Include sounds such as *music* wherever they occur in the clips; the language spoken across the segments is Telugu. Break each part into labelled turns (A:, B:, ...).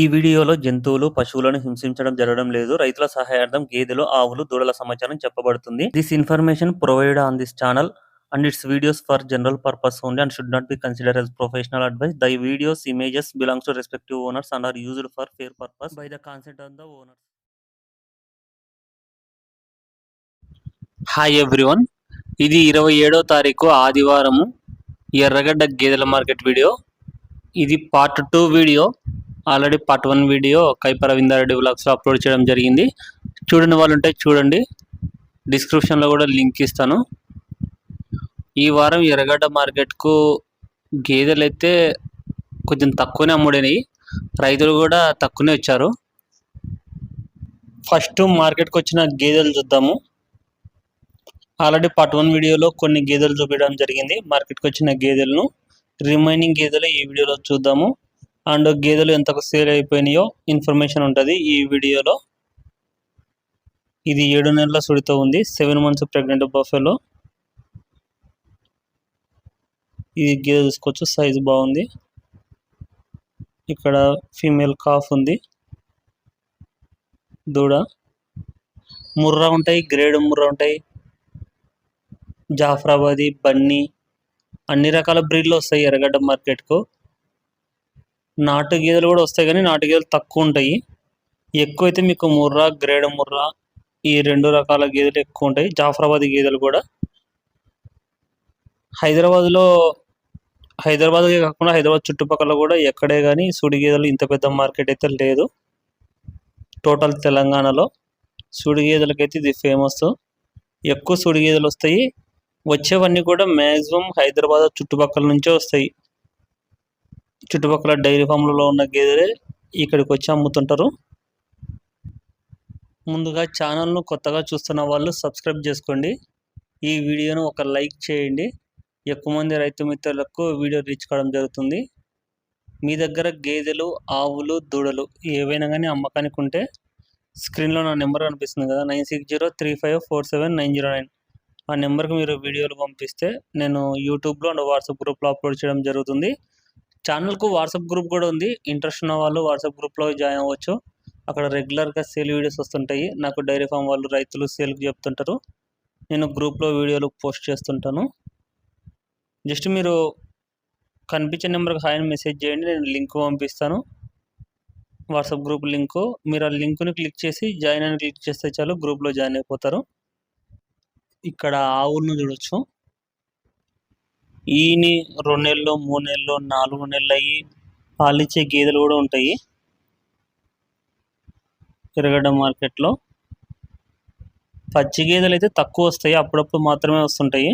A: ఈ వీడియోలో జంతువులు పశువులను హింసించడం జరగడం లేదు. రైతుల సహాయార్థం గేదెలు ఆవులు దూడల సమాచారం చెప్పబడుతుంది. This information provide on this channel and its videos for general purpose only and should not be consider as professional advice the videos images belongs to respective owners and are used for fair purpose by the concept on the owner hi everyone ఇది ఇరవై ఏడో తారీఖు ఆదివారము ఎర్రగడ్డ గేదెల మార్కెట్ వీడియో. ఇది part two video already part one video కైపరవిందారెడ్డి బ్లాగ్స్లో అప్లోడ్ చేయడం జరిగింది. చూడని వాళ్ళు ఉంటే చూడండి. డిస్క్రిప్షన్లో కూడా లింక్ ఇస్తాను. ఈ వారం ఎర్రగడ్డ మార్కెట్కు గేదెలు అయితే కొంచెం తక్కువనే అమ్ముడినాయి. రైతులు కూడా తక్కువనే వచ్చారు ఫస్ట్ మార్కెట్కి వచ్చిన గేదెలు చూద్దాము. ఆల్రెడీ పార్ట్ వన్ వీడియోలో కొన్ని గేదెలు చూపించడం జరిగింది. మార్కెట్కి వచ్చిన గేదెలను రిమైనింగ్ గేదెలు ఈ వీడియోలో చూద్దాము. అండ్ గేదెలు ఎంతకు సేల్ అయిపోయినాయో ఇన్ఫర్మేషన్ ఉంటుంది ఈ వీడియోలో. ఇది ఏడు నెలల సుడితో ఉంది సెవెన్ మంత్స్ ప్రెగ్నెంట్ బఫెలో. ఇది గేదె చూసుకోవచ్చు సైజు బాగుంది. ఇక్కడ ఫీమేల్ కాఫ్ ఉంది. దూడ. ముర్రా ఉంటాయి గ్రేడ్ ముర్రా ఉంటాయి. జాఫరాబాది బన్నీ. అన్ని రకాల బ్రీడ్లు వస్తాయి ఎర్రగడ్డ మార్కెట్కు. నాటు గేదెలు కూడా వస్తాయి కానీ నాటు గేదెలు తక్కువ ఉంటాయి. ఎక్కువ అయితే మీకు ముర్రా గ్రేడ్ ముర్రా ఈ రెండు రకాల గేదెలు ఎక్కువ ఉంటాయి. జాఫరాబాద్ గేదెలు కూడా. హైదరాబాద్లో హైదరాబాద్ కాకుండా హైదరాబాద్ చుట్టుపక్కల కూడా ఎక్కడే కానీ సుడి గేదెలు ఇంత పెద్ద మార్కెట్ అయితే లేదు. టోటల్ తెలంగాణలో సుడి గేదెలకైతే ఇది ఫేమస్. ఎక్కువ సుడి గేదెలు వస్తాయి. వచ్చేవన్నీ కూడా మ్యాక్సిమం హైదరాబాద్ చుట్టుపక్కల నుంచే వస్తాయి. చుట్టుపక్కల డైరీ ఫామ్లలో ఉన్న గేదెలే ఇక్కడికి వచ్చి అమ్ముతుంటారు. ముందుగా ఛానల్ను కొత్తగా చూస్తున్న వాళ్ళు సబ్స్క్రైబ్ చేసుకోండి. ఈ వీడియోను ఒక లైక్ చేయండి. ఎక్కువ మంది రైతు మిత్రులకు వీడియో రీచ్ కావడం జరుగుతుంది. మీ దగ్గర గేదెలు ఆవులు దూడలు ఏవైనా కానీ అమ్మకానికి ఉంటే స్క్రీన్లో నా నెంబర్ కనిపిస్తుంది కదా nine six zero three five four seven nine zero nine. ఆ నెంబర్కి మీరు వీడియోలు పంపిస్తే నేను యూట్యూబ్లో అండ్ వాట్సాప్ గ్రూప్లో అప్లోడ్ చేయడం జరుగుతుంది. ఛానల్కు వాట్సాప్ గ్రూప్ కూడా ఉంది. ఇంట్రెస్ట్ ఉన్న వాళ్ళు వాట్సాప్ గ్రూప్లో జాయిన్ అవ్వచ్చు. అక్కడ రెగ్యులర్గా సేల్ వీడియోస్ వస్తుంటాయి. నాకు డైరీ ఫామ్ వాళ్ళు రైతులు సేల్కి చెప్తుంటారు. నేను గ్రూప్లో వీడియోలు పోస్ట్ చేస్తుంటాను. జస్ట్ మీరు కనిపించే నెంబర్కి హాయ్ అని మెసేజ్ చేయండి. నేను లింక్ పంపిస్తాను. WhatsApp group link. మీరు ఆ లింక్ని క్లిక్ చేసి జాయిన్ అని క్లిక్ చేస్తే చాలు గ్రూప్లో జాయిన్ అయిపోతారు. ఇక్కడ ఆవులను చూడొచ్చు. ఈని రెండు నెలలు మూడు నెలలు నాలుగు నెలలు అయ్యి పాలిచ్చే గేదెలు కూడా ఉంటాయి. ఎర్రగడ్డ మార్కెట్లో పచ్చి గేదెలు అయితే తక్కువ వస్తాయి. అప్పుడప్పుడు మాత్రమే వస్తుంటాయి.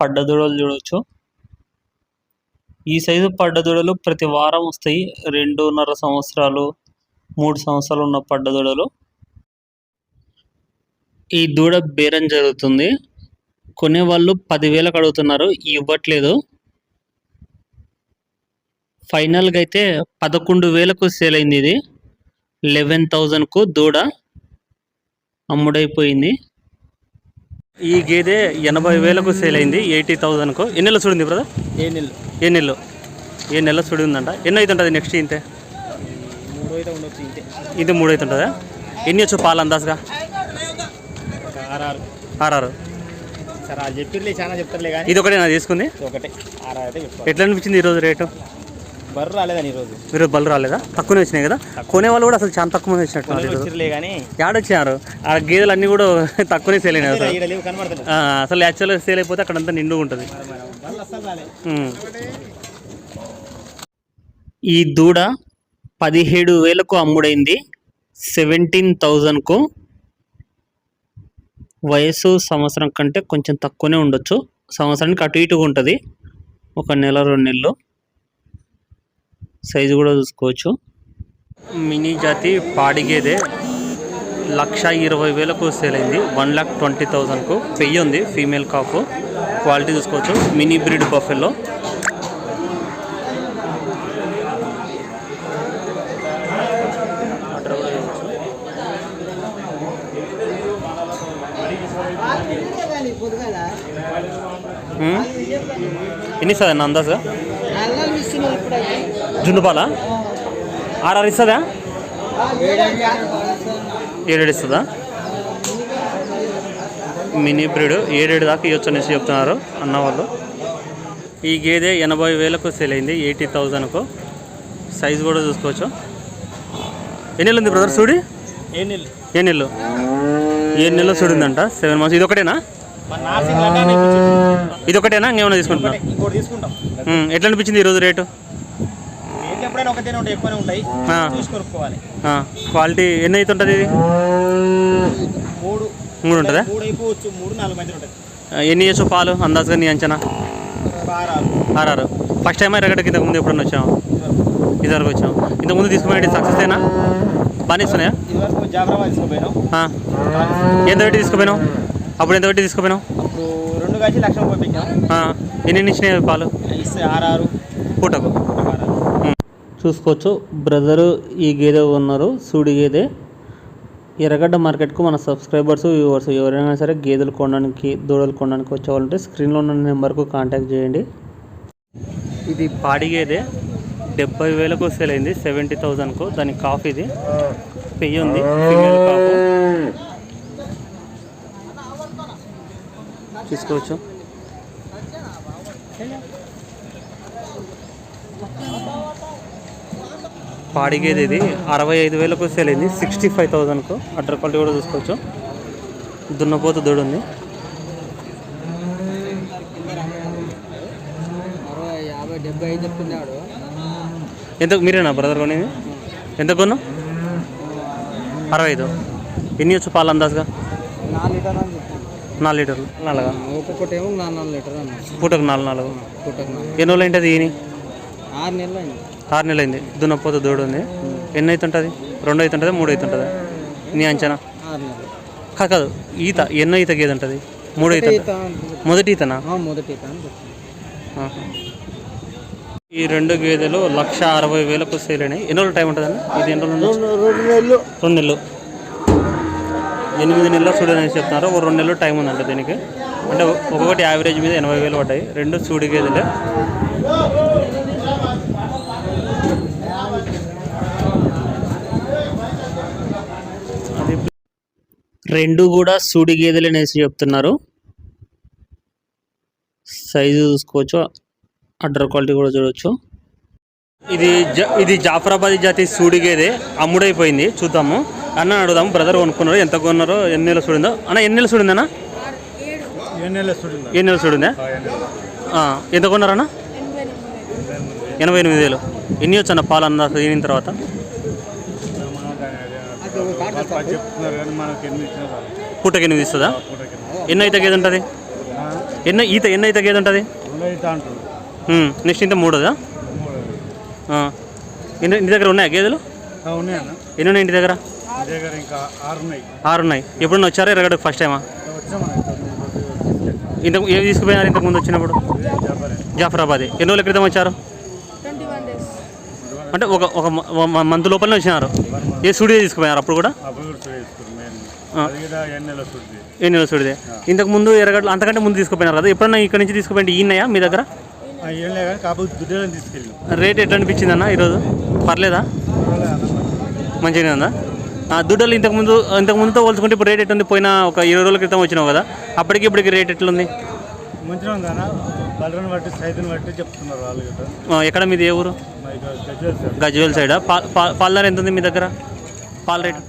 A: పడ్డదూడలు చూడవచ్చు ఈ సైజు పడ్డ దూడలు ప్రతి వారం వస్తాయి. రెండున్నర సంవత్సరాలు మూడు సంవత్సరాలు ఉన్న పడ్డదూడలు. ఈ దూడ బేరం జరుగుతుంది. కొనేవాళ్ళు పదివేలకు అడుగుతున్నారు ఇవ్వట్లేదు. ఫైనల్గా అయితే పదకొండు వేలకు సేల్ అయింది ఇది. లెవెన్ థౌజండ్కు దూడ అమ్ముడైపోయింది. ఈ గేదె ఎనభై వేలకు సేల్ అయింది ఎయిటీ థౌజండ్కు. ఎన్ని నెలలు చూడింది బ్రదర్?
B: ఏ నెలలు.
A: ఏ నెలలు? ఏ నెల చూడి ఉందంట ఎన్ని అవుతుంటుంది నెక్స్ట్ ఇంతే. ఇది మూడు అవుతుంటుందా ఎన్ని వచ్చు పాలు అందాజుగా?
B: ఆర్ఆర్
A: ఆర్ఆర్
B: సరే వాళ్ళు చెప్పిర్లే చాలా చెప్తారులే కానీ.
A: ఇది ఒకటే నాకు తీసుకుంది
B: ఒకటే. ఆర్ఆర్ అయితే చెప్తారు.
A: ఎట్లా అనిపించింది ఈరోజు రేటు?
B: బర్రు రాలేదని ఈరోజు.
A: ఈరోజు బళ్ళు రాలేదా? తక్కువనే వచ్చినాయి కదా? కొనే వాళ్ళు కూడా అసలు చాలా తక్కువ మంది వచ్చినట్టు
B: వచ్చిర్లే కానీ.
A: ఆ గేదెలు అన్నీ కూడా *laughs* తక్కువనే సేల్ అయినాయి అసలు.
B: ఈడ లేవు కనబడుతుంది
A: ఆ, అసలు యాక్చువల్గా సేల్ అయిపోతే అక్కడంతా నిండుగా ఉంటుంది.
B: బర్రెలు అస్సలు రాలే.
A: ఉమ్. ఈ దూడ పదిహేడు వేలకు అమ్ముడైంది. సెవెంటీన్ థౌజండ్కు వయసు సంవత్సరం కంటే కొంచెం తక్కువనే ఉండొచ్చు. సంవత్సరానికి అటు ఇటుగా ఉంటుంది. ఒక నెల రెండు నెలలు. సైజు కూడా చూసుకోవచ్చు. మినీ జాతి పాడిగేదే లక్ష ఇరవై వేలకు సేల్ అయింది. వన్ ల్యాక్ ట్వంటీ థౌజండ్కు. పెయ్యి ఉంది. Female calf. క్వాలిటీ చూసుకోవచ్చు. Mini breed buffalo. ఎన్ని
C: అల్లం ఇస్తున్నాం ఇప్పుడైతే
A: జున్నుపాల? ఆర్ఆర్ ఇస్తుందా? ఏడేడు ఇస్తుందా? మినీ బ్రీడ్ ఏడేడు దాకా ఇవ్వచ్చు అనేసి చెప్తున్నారు అన్న వాళ్ళు. ఈ గేదె ఎనభై వేలకు సేల్ అయింది ఎయిటీ థౌజండ్కు. సైజు కూడా చూసుకోవచ్చు. ఎన్ని ఉంది బ్రదర్ చూడి
B: ఏ
A: నెలలు? ఏ నెలలో చూడిందంట? Seven months. ఇది ఒకటేనా. ఇది ఒకటేనా? ఇంకేమైనా తీసుకుంటున్నా ఎట్లా అనిపించింది ఈరోజు రేటు.
B: చూసి
A: క్వాలిటీ ఎన్ని అవుతుంటుంది ఇది?
B: మూడు.
A: మూడు ఉంటుందా? ఎన్ని ఇయర్స్ పాలు అందాజుగా నీ అంచనా? ఆర్ఆర్ ఫస్ట్ టైం ఎరగడకి ఇంతకు ముందు ఎప్పుడన్నా వచ్చాము ఇదివరకు. వచ్చాము ఇంతకు ముందు తీసుకునే సక్సెస్ అయినా బాగానే ఇస్తున్నాయా? ఎంత పెట్టి తీసుకుపోయినావు? అప్పుడు ఎంత పెట్టి తీసుకుపోయినావు?
B: అప్పుడు రెండు కాచి లక్ష
A: ఎన్ని ఇచ్చినాయి పాలు?
B: ఆరారు.
A: పూటకు? చూసుకోవచ్చు. బ్రదరు ఈ గేదె ఉన్నారు సూడి గేదె. ఎర్రగడ్డ మార్కెట్కు మన సబ్స్క్రైబర్స్ వ్యూవర్స్ ఎవరైనా సరే గేదెలు కొనడానికి దూడలు కొనడానికి వచ్చేవాళ్ళంటే స్క్రీన్లో ఉన్న నెంబర్కు కాంటాక్ట్ చేయండి. ఇది పాడి గేదె. డెబ్బై వేలకు సేల్ అయింది. సెవెంటీ థౌజండ్కు. దాని కాఫ్ ఇది. పెయ్యి ఉంది. తీసుకోవచ్చు. పాడిగేది ఇది. అరవై ఐదు వేలకు సేల్ అయింది. సిక్స్టీ ఫైవ్ థౌజండ్కు అడ్డర్ క్వాలిటీ కూడా చూసుకోవచ్చు. దున్నపోత దూడు ఉంది
C: అరవై యాభై
A: ఎంత మీరేనా బ్రదర్ కొనేది? ఎంత కొన్నా అరవై ఐదు. ఎన్ని వచ్చు పాలు అందాజుగా?
C: నాలుగు
A: లీటర్లు. నాలుగా?
C: ఒక్కొక్కటి ఏమో నాలుగు నాలుగు లీటర్ అన్న
A: పూటకు నాలుగు నాలుగు.
C: నాలుగు.
A: ఎన్ని రోజులు ఏంటది ఈని?
C: ఆరు నెలలు అయింది.
A: ఆరు నెలలు అయింది. దున్నపోతు దూడు ఉంది ఎన్ని అవుతుంటుంది? రెండు అవుతుంటుంది? మూడు అవుతుంటుంది? నీ అంచనా?
C: ఆరు నెలలు.
A: కాదు ఈత ఎన్నో ఈత గేది ఉంటుంది మూడు ఈత మొదటి ఈతనా?
C: మొదటి ఈత.
A: ఈ రెండు గేదెలు లక్ష అరవై వేలకు సేల్ అయినాయి. ఎన్ని రోజులు టైం ఉంటుందండి ఇది ఎన్ని రోజులు?
C: రెండు నెలలు.
A: రెండు నెలలు. ఎనిమిది నెలల్లో చూడని చెప్తున్నారు. ఒక రెండు నెలలు టైం ఉందంట దీనికి. అంటే ఒక్కొక్కటి యావరేజ్ మీద ఎనభై వేలు పడ్డాయి. రెండు సూడి గేదెలే రెండు కూడా సూడి గేదెలు అనేసి చెప్తున్నారు. సైజు చూసుకోవచ్చు. అడ్డర్ క్వాలిటీ కూడా చూడవచ్చు ఇది ఇది జాఫరాబాద్ జాతి సూడి గేదె అమ్ముడైపోయింది. చూద్దాము. అన్న అడుగుదాము బ్రదర్ కొనుక్కున్నారు ఎంత కొన్నారో ఎన్ని నెలలు చూడిందో. అన్న ఎన్ని నెలలు చూడిందన్నా ఎన్ని నెలలు చూడిందా? ఎంత కొన్నారన్న ఎనభై ఎనిమిది వేలు. ఎన్ని వచ్చు అన్న పాలు అన్న తినిన తర్వాత. పూటకి ఎనిమిది ఇస్తుందా. ఎన్నో అయితే గేదె ఉంటుంది? ఎన్నో ఈత ఎన్నో అయితే గేదె ఉంటుంది? నెక్స్ట్ ఇంత మూడోదా. ఎన్ని ఇంటి దగ్గర ఉన్నాయా గేదెలు? ఎన్ని ఉన్నాయి ఇంటి దగ్గర?
D: మీ దగ్గర ఇంకా ఆరు ఉన్నాయి
A: ఆరు ఉన్నాయి ఎప్పుడన్నా వచ్చారా ఎరగడకు ఫస్ట్ టైమా ఇంతకు ఏమి తీసుకుపోయినారు ఇంతకు ముందు వచ్చినప్పుడు? జాఫరాబాద్. ఎన్ని రోజుల క్రితం వచ్చారు? అంటే ఒక ఒక మంత్ లోపలనే వచ్చినారు. ఏ స్టూడియో తీసుకుపోయినారు అప్పుడు కూడా?
D: అప్పుడు కూడా చూసుకున్నాం మేము
A: ఆ.
D: అది కూడా ఎన్నెల చూసి
A: ఏ నెల స్టూడియో? ఇంతకు ముందు ఎరగడ్లు అంతకంటే ముందు తీసుకుపోయినారు కదా? ఎప్పుడన్నా ఇక్కడ నుంచి తీసుకుపోయింది? ఈయనయా మీ దగ్గర? రేట్ ఎట్లా అనిపించింది అన్న ఈరోజు? పర్లేదా? మంచిగానే ఉందా? దుడ్డలు ఇంతకు ముందు ఇంతకు ముందుతో పోల్చుకుంటే ఇప్పుడు రేట్ ఎట్లుంది? పోయిన ఒక ఇరవై రోజుల క్రితం వచ్చినావు కదా అప్పటికి ఇప్పటికి రేట్ ఎట్లుంది?
D: బలరని బట్టి సైజుని బట్టి చెప్తున్నారు వాళ్ళు
A: ఎక్కడ మీది ఏ ఊరు?
D: గజ్వేల్
A: సైడా. ధర ఎంత ఉంది మీ దగ్గర? పాల రేట్?